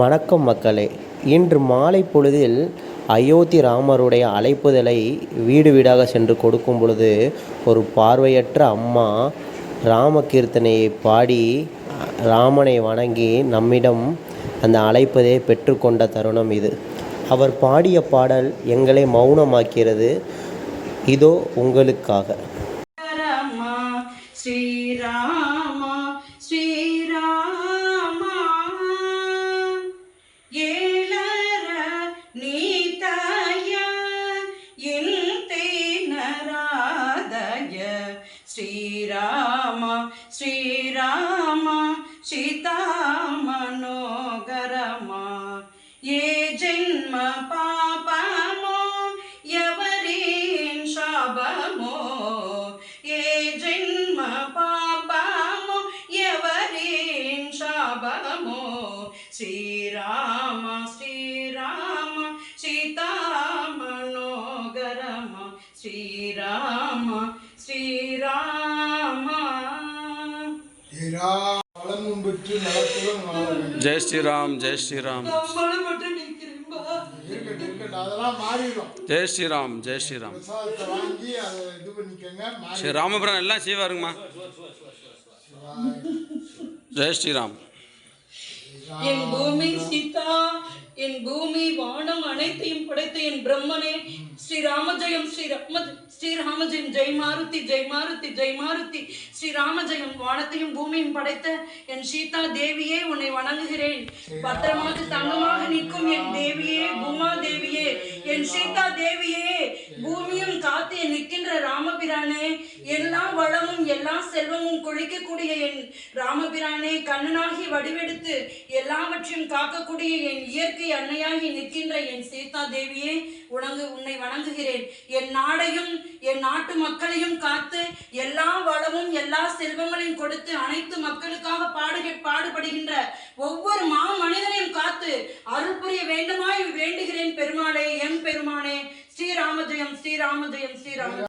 வணக்கம் மக்களே. இன்று மாலை பொழுதில் அயோத்தி ராமருடைய அழைப்புதலை வீடு வீடாக சென்று கொடுக்கும் பொழுது ஒரு பார்வையற்ற அம்மா ராம கீர்த்தனையை பாடி ராமனை வணங்கி நம்மிடம் அந்த அழைப்பதை பெற்றுக்கொண்ட தருணம் இது. அவர் பாடிய பாடல் எங்களை மௌனமாக்கிறது. இதோ உங்களுக்காக. నరాదయ శ్రీరామ శ్రీరామ సీతామనోగరమా ఏ జన్మ పాపమో ఎవరేం శాపమో ఏ జన్మ పాపమో ఎవరేం శాపమో శ్రీరామ శ్రీరామ సీతామనోగరమ ஸ்ரீராம ஸ்ரீராம. வளமும் பெற்று நலத்துடன் ஜெய் ஸ்ரீராம் ஜெய் ஸ்ரீராம். அதெல்லாம் ஜெய் ஸ்ரீராம் ஜெய் ஸ்ரீராம். பிரசாதத்தை வாங்கி அதை ராமபுரம் எல்லாம் சீவா ஜெய் ஸ்ரீராம். என் பூமி என் பூமி வானம் அனைத்தையும் படைத்த என் பிரம்மனே ஸ்ரீ ராமஜயம் ஸ்ரீ ரத்ம ஸ்ரீ ராமஜயம் ஜெய் மாருதி ஜெய் மாருதி ஜெய் மாருதி. ஸ்ரீ ராமஜயம் வானத்தையும் பூமியும் படைத்த என் சீதா தேவியே உன்னை வணங்குகிறேன். பத்திரமாக தங்கமாக நிற்கும் என் என் சீதா தேவியே பூமியும் காத்து நிற்கின்ற ராமபிரானே எல்லா வளமும் எல்லா செல்வமும் கொழிக்கக்கூடிய என் ராமபிரானே கண்ணனாகி வடிவெடுத்து எல்லாவற்றையும் காக்கக்கூடிய என் இயற்கை அன்னையாகி நிற்கின்ற என் சீதா தேவியே உனக்கு உன்னை வணங்குகிறேன். என் நாடையும் என் நாட்டு மக்களையும் காத்து எல்லா வளமும் எல்லா செல்வங்களையும் கொடுத்து அனைத்து மக்களுக்காக பாடுக பாடுபடுகின்ற ஒவ்வொரு மா மனிதனையும் காத்து அருள் புரிய வேண்டும் श्रीराम जय श्रीराम